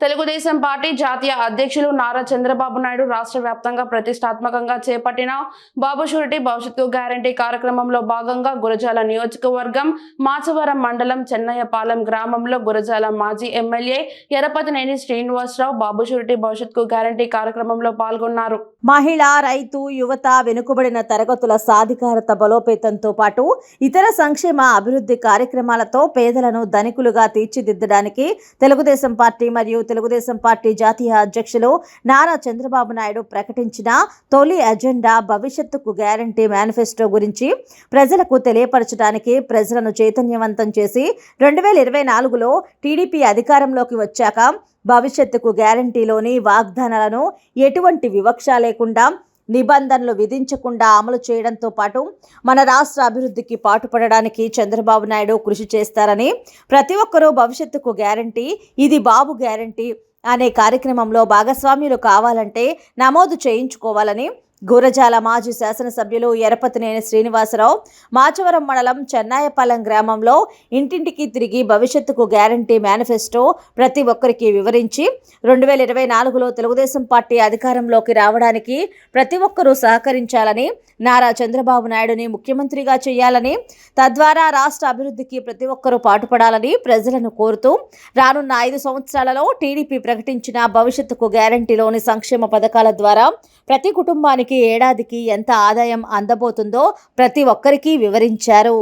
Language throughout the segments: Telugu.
తెలుగుదేశం పార్టీ జాతీయ అధ్యక్షులు నారా చంద్రబాబు నాయుడు రాష్ట్ర వ్యాప్తంగా ప్రతిష్టాత్మకంగా చేపట్టిన బాబు షూరిటీ భవిష్యత్తు గ్యారంటీ కార్యక్రమంలో భాగంగా గురజాల నియోజకవర్గం మాచవరం మండలం చెన్నయ్యపాలెం గ్రామంలో గురజాల మాజీ ఎమ్మెల్యే ఎరపతినేని శ్రీనివాసరావు బాబు షూరిటీ భవిష్యత్తు గ్యారంటీ కార్యక్రమంలో పాల్గొన్నారు. మహిళ రైతు యువత వెనుకబడిన తరగతుల సాధికారత బలోపేతంతో పాటు ఇతర సంక్షేమ అభివృద్ధి కార్యక్రమాలతో పేదలను ధనికులుగా తీర్చిదిద్దడానికి తెలుగుదేశం పార్టీ మరియు తెలుగుదేశం పార్టీ జాతీయ అధ్యక్షులు నారా చంద్రబాబు నాయుడు ప్రకటించిన తొలి అజెండా భవిష్యత్తుకు గ్యారంటీ మేనిఫెస్టో గురించి ప్రజలకు తెలియపరచడానికి ప్రజలను చైతన్యవంతం చేసి రెండు వేల ఇరవై నాలుగులో టీడీపీ అధికారంలోకి వచ్చాక భవిష్యత్తుకు గ్యారంటీలోని వాగ్దానాలను ఎటువంటి వివక్ష లేకుండా నిబంధనలు విధించకుండా అమలు చేయడంతో పాటు మన రాష్ట్ర అభివృద్ధికి పాటుపడడానికి చంద్రబాబు నాయుడు కృషి చేస్తారని ప్రతి ఒక్కరూ భవిష్యత్తుకు గ్యారంటీ ఇది బాబు గ్యారంటీ అనే కార్యక్రమంలో భాగస్వామ్యులు కావాలంటే నమోదు చేయించుకోవాలని గురజాల మాజీ శాసనసభ్యులు ఎరపతినేని శ్రీనివాసరావు మాచవరం మండలం చెన్నాయపాలెం గ్రామంలో ఇంటింటికి తిరిగి భవిష్యత్తుకు గ్యారంటీ మేనిఫెస్టో ప్రతి ఒక్కరికి వివరించి రెండు వేల ఇరవై నాలుగులో తెలుగుదేశం పార్టీ అధికారంలోకి రావడానికి ప్రతి ఒక్కరూ సహకరించాలని నారా చంద్రబాబు నాయుడుని ముఖ్యమంత్రిగా చేయాలని తద్వారా రాష్ట్ర అభివృద్ధికి ప్రతి ఒక్కరూ పాటుపడాలని ప్రజలను కోరుతూ రానున్న ఐదు సంవత్సరాలలో టీడీపీ ప్రకటించిన భవిష్యత్తుకు గ్యారంటీలోని సంక్షేమ పథకాల ద్వారా ప్రతి కుటుంబానికి ఏడాదికి ఎంత ఆదాయం అందబోతుందో ప్రతి ఒక్కరికి వివరించారు.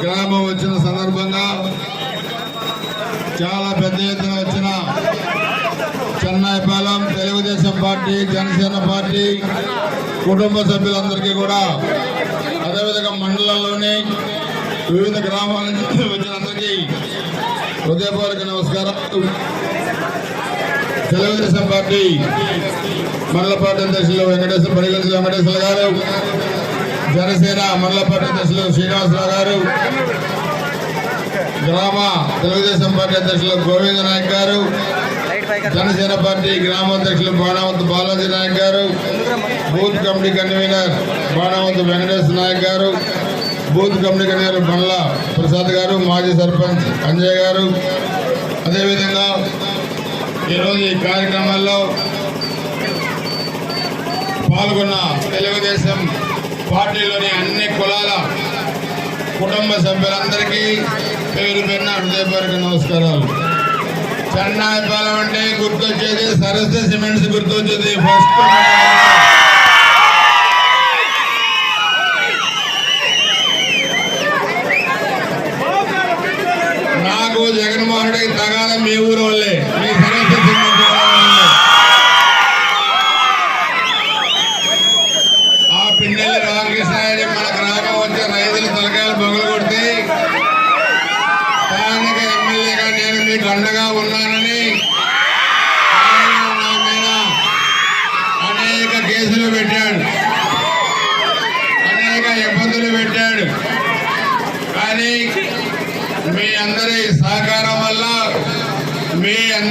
గ్రామం వచ్చిన సందర్భంగా చాలా పెద్ద ఎత్తున వచ్చిన చెన్నైపాలెం తెలుగుదేశం పార్టీ జనసేన పార్టీ కుటుంబ సభ్యులందరికీ కూడా అదేవిధంగా మండలంలోని వివిధ గ్రామాల నుంచి వచ్చిన అందరికీ హృదయపూర్వక నమస్కారాలు తెలుగుదేశం పార్టీ మండలపాటి అధ్యక్షులు వెంకటేశ్వర పరిగణి వెంకటేశ్వర గారు జనసేన మండలపాటి అధ్యక్షులు శ్రీనివాసరావు గారు గ్రామ తెలుగుదేశం పార్టీ అధ్యక్షులు గోవింద నాయక్ గారు జనసేన పార్టీ గ్రామ అధ్యక్షులు Banavathu Balaji Naik garu booth committee convener Banavathu Venkateswara Naik garu booth committee బండ్ల ప్రసాద్ గారు మాజీ సర్పంచ్ అంజయ్ గారు. అదేవిధంగా ఈరోజు ఈ కార్యక్రమాల్లో పాల్గొన్న తెలుగుదేశం పార్టీలోని అన్ని కులాల కుటుంబ సభ్యులందరికీ పేరు పేరున హృదయపూర్వక నమస్కారాలు. చెన్నాయిపాలెం అంటే గుర్తొచ్చేది సరస్వ సిమెంట్స్ గుర్తొచ్చేది ఫస్ట్ నాకు జగన్మోహన్ రెడ్డికి తగాద మీ ఊరు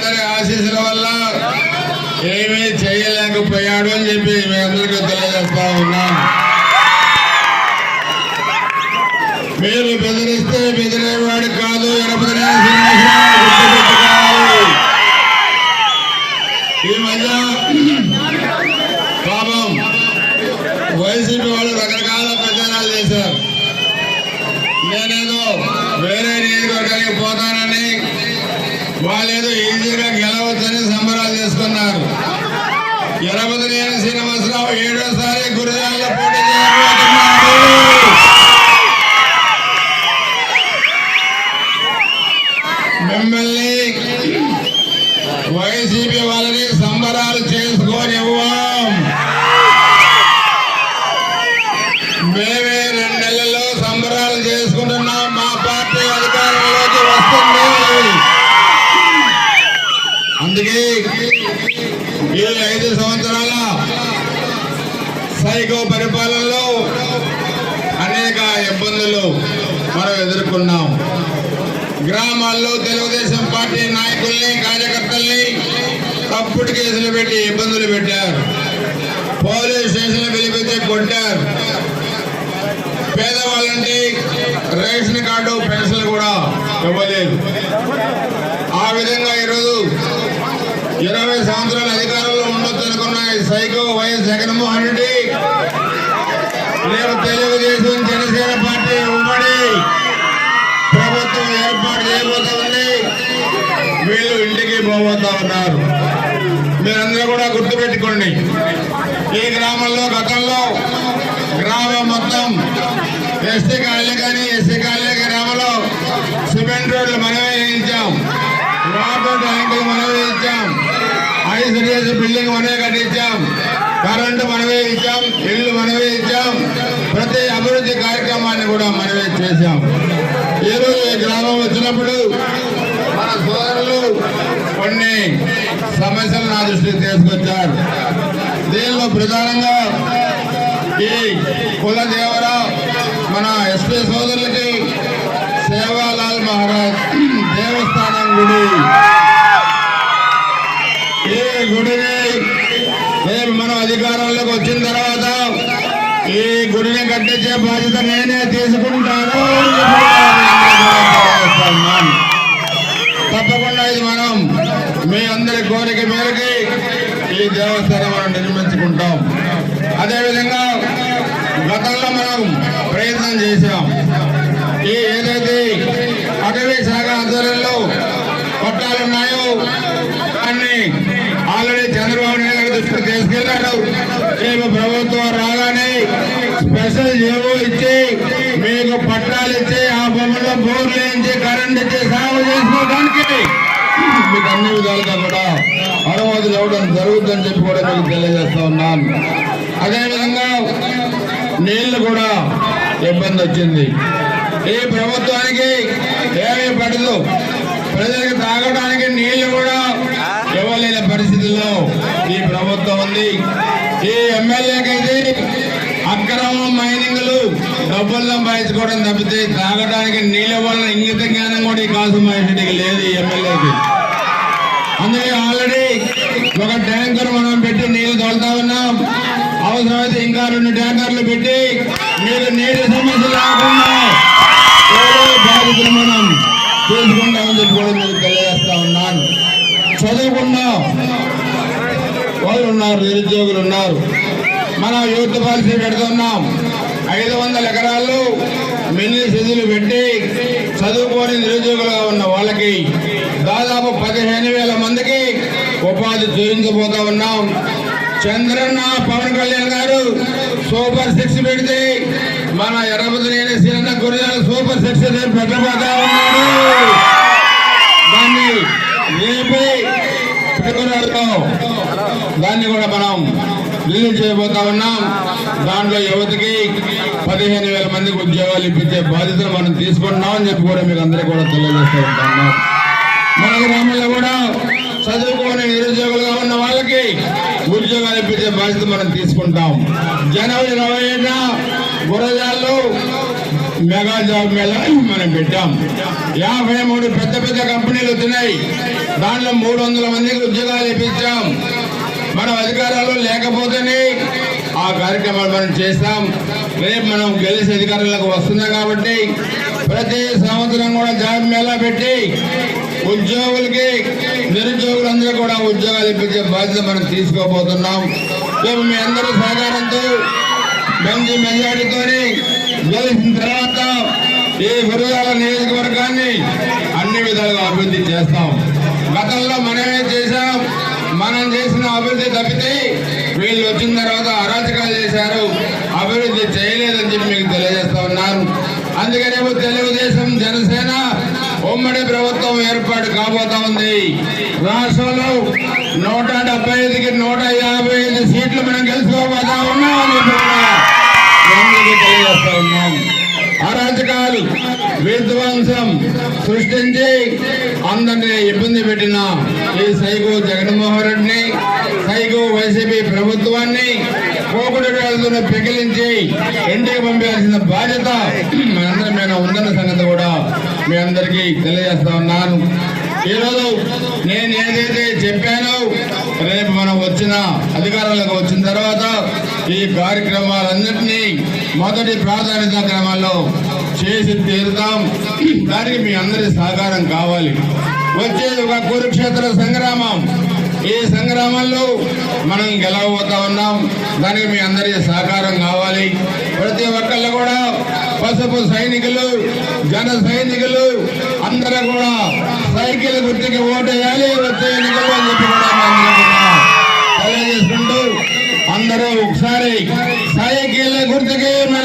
అందరి ఆశీస్సుల వల్ల ఏమీ చేయలేకపోయాడు అని చెప్పి మీ అందరికీ తెలియజేస్తా ఉన్నాం. మీరు బెదిరిస్తే బెదిరేవాడు కాదు ఈ మధ్య పాపం వైసీపీ వాళ్ళు రకరకాల ప్రచారాలు చేశారు. నేనేదో వేరే నియోజకవర్గానికి పోతానని వాళ్ళేదో సంబరాలు చేసుకున్నారు ఎరపతి నేను శ్రీనివాసరావు ఏడోసారి గురజాల్లో పోటీ చేయబోతున్నాడు మిమ్మల్ని వైసీపీ వాళ్ళని సంబరాలు చేసుకోనివ్వ ఇబ్బందులు మనం ఎదుర్కొన్నాం. గ్రామాల్లో తెలుగుదేశం పార్టీ నాయకుల్ని కార్యకర్తల్ని తప్పుడు కేసులు పెట్టి ఇబ్బందులు పెట్టారు. పోలీస్ స్టేషన్ పిలిపితే కొట్టారు. పేదవాళ్ళంటే రేషన్ కార్డు పెన్షన్ కూడా ఇవ్వలేదు. ఆ విధంగా ఈరోజు ఇరవై సంవత్సరాల అధికారంలో ఉండొచ్చు అనుకున్న సైకో వైఎస్ జగన్మోహన్ రెడ్డి మేము తెలుగుదేశం జనసేన పార్టీ ఉమ్మడి ప్రభుత్వం ఏర్పాటు చేయబోతా ఉంది. వీళ్ళు ఇంటికి పోబోతా ఉన్నారు. మీరందరూ కూడా గుర్తుపెట్టుకోండి. ఈ గ్రామంలో గతంలో గ్రామం మొత్తం ఎస్టీ కాలనీ కానీ ఎస్సీ కాలనీ గ్రామంలో సిమెంట్ రోడ్లు మనమే వేయించాం. వాటర్ ట్యాంకులు మనమే వేయించాం. ఐసిడిఎస్ బిల్డింగ్ మనమే కట్టించాం. కరెంటు మనమే ఇచ్చాం ఇల్లు మనమే ఇచ్చాం ప్రతి అభివృద్ధి కార్యక్రమాన్ని కూడా మనమే చేశాం ఈరోజు ఈ గ్రామం వచ్చినప్పుడు మన సోదరులు కొన్ని సమస్యలు నా దృష్టికి తీసుకొచ్చారు. దీనిలో ప్రధానంగా ఈ కులదేవర మన ఎస్పీ సోదరులకి సేవాలాల్ మహారాజ్ దేవస్థానం గుడి ఈ గుడిని రేపు మనం అధికారంలోకి వచ్చిన తర్వాత ఈ గుడిని కట్టించే బాధ్యత నేనే తీసుకుంటాను. తప్పకుండా ఇది మనం మీ అందరి కోరిక మేరకి ఈ దేవస్థానం మనం నిర్మించుకుంటాం. అదేవిధంగా గతంలో మనం ప్రయత్నం చేసాం ఈ ఏదైతే అటవీ శాఖ ఆధ్వర్యంలో పట్టాలు ఉన్నాయో దాన్ని ఆల్రెడీ చంద్రబాబు నాయుడు గారు దృష్టికి తీసుకెళ్ళారు. రేపు ప్రభుత్వం రా బస్సులు ఏవో ఇచ్చి మీకు పట్టాలు ఇచ్చి ఆ బొమ్మలో బోర్లు వేయించి కరెంట్ ఇచ్చి సాగు చేసుకోవడానికి. మీకు అన్ని విధాలుగా కూడా అనుమతులు ఇవ్వడం జరుగుతుందని చెప్పి కూడా మీకు తెలియజేస్తా ఉన్నాను అదేవిధంగా నీళ్ళు కూడా ఇబ్బంది వచ్చింది. ఈ ప్రభుత్వానికి ఏమీ పడదు. ప్రజలకు తాగడానికి నీళ్ళు కూడా ఇవ్వలేని పరిస్థితుల్లో ఈ ప్రభుత్వం ఉంది. ఈ ఎమ్మెల్యేకి అక్రమ మైనింగ్లు డబ్బులు సంపాదించుకోవడం తప్పితే తాగడానికి నీళ్ళ వల్ల ఇంగిత జ్ఞానం కూడా ఈ కాసు మహేశ్వరికి లేదు ఈ ఎమ్మెల్యేకి. అందుకే ఆల్రెడీ ఒక ట్యాంకర్ మనం పెట్టి నీళ్ళు తోలుతా ఉన్నాం. అవసరమైతే ఇంకా రెండు ట్యాంకర్లు పెట్టి మీరు నీటి సమస్య లేకుండా బాధితులు మనం తీసుకుంటామని చెప్పి కూడా మీకు తెలియజేస్తా ఉన్నాను. చదువుకున్నా. వాళ్ళు ఉన్నారు నిరుద్యోగులు ఉన్నారు. మనం యూత్ పాలసీ పెడుతున్నాం. ఐదు వందల ఎకరాలు మినీ సిధులు పెట్టి చదువుకోని నిరుద్యోగులుగా ఉన్న వాళ్ళకి దాదాపు పదిహేను వేల మందికి ఉపాధి చూపించబోతా ఉన్నాం. చంద్రన్న పవన్ కళ్యాణ్ గారు సూపర్ సిక్స్ పెడితే మన ఎర్రబుద్ధినేని సీనన్న గురిజాల సూపర్ సిక్స్ పెట్టబోతా ఉన్నాడు దాన్ని రేపే ఫిబ్రవరిలో దాన్ని కూడా మనం రిలీజ్ చేయబోతా ఉన్నాం. దాంట్లో యువతకి పదిహేను వేల మందికి ఉద్యోగాలు ఇప్పించే బాధ్యతను మనం తీసుకుంటున్నాం అని చెప్పి కూడా మీకు అందరికీ కూడా తెలియజేస్తూ ఉంటాను. మన గ్రామంలో కూడా చదువుకోని నిరుద్యోగులుగా ఉన్న వాళ్ళకి ఉద్యోగాలు ఇప్పించే బాధ్యత మనం తీసుకుంటాం. జనవరి ఇరవై ఏడున గురజాల్లో మెగా జాబ్ మేళా మనం పెట్టాం. యాభై మూడు పెద్ద పెద్ద కంపెనీలు వచ్చినాయి దాంట్లో మూడు వందల మందికి ఉద్యోగాలు ఇప్పించాం. మనం అధికారాలు లేకపోతేనే ఆ కార్యక్రమాలు మనం చేస్తాం. రేపు మనం గెలిచి అధికారులకు వస్తున్నాం కాబట్టి ప్రతి సంవత్సరం కూడా జాబ్ మేళా పెట్టి ఉద్యోగులకి నిరుద్యోగులందరూ కూడా ఉద్యోగాలు ఇప్పించే బాధ్యత మనం తీసుకోబోతున్నాం. రేపు మీ అందరూ సహకారంతో మంచి మెజార్టీతోనే గెలిచిన తర్వాత ఈ గురుగాల నియోజకవర్గాన్ని అన్ని విధాలుగా అభివృద్ధి చేస్తాం. గతంలో మనమే చేశాం. మనం చేసిన అభివృద్ధి తప్పితే వీళ్ళు వచ్చిన తర్వాత అరాచకాలు చేశారు. అభివృద్ధి చేయలేదని చెప్పి మీకు తెలియజేస్తా ఉన్నాను. అందుకనేమో తెలుగుదేశం జనసేన ఉమ్మడి ప్రభుత్వం ఏర్పాటు కాబోతా ఉంది. రాష్ట్రంలో నూట డెబ్బై ఐదుకి నూట యాభై ఐదు సీట్లు మనం గెలుచుకోబోతా ఉన్నాం అని ఉన్నాం. అరాచకాలు విధ్వంసం సృష్టించి అందరినీ ఇబ్బంది పెట్టిన ఈ సైకో జగన్మోహన్ రెడ్డిని సైకో వైసీపీ ప్రభుత్వాన్ని కోకుడు పెకిలించి ఇంటికి పంపాల్సిన బాధ్యత మనందరి మీద ఉందన్న సంగతి కూడా మీ అందరికీ తెలియజేస్తా ఉన్నాను. ఈరోజు నేను ఏదైతే చెప్పానో రేపు మనం వచ్చిన అధికారంలోకి వచ్చిన తర్వాత ఈ కార్యక్రమాలన్నింటినీ మొదటి ప్రాధాన్యత క్రమంలో చేసి తీరుతాం. దానికి మీ అందరి సహకారం కావాలి. వచ్చేది ఒక కురుక్షేత్ర సంగ్రామం. ఈ సంగ్రామంలో మనం గెలవబోతా ఉన్నాం. దానికి మీ అందరి సహకారం కావాలి. ప్రతి ఒక్కళ్ళు కూడా పసుపు సైనికులు జన సైనికులు అందరూ కూడా సైకిల్ గుర్తుకి ఓటేయాలి వచ్చే ఎన్నికలు అని చెప్పి కూడా తెలియజేస్తుంటూ అందరూ ఒకసారి মুহূর্তে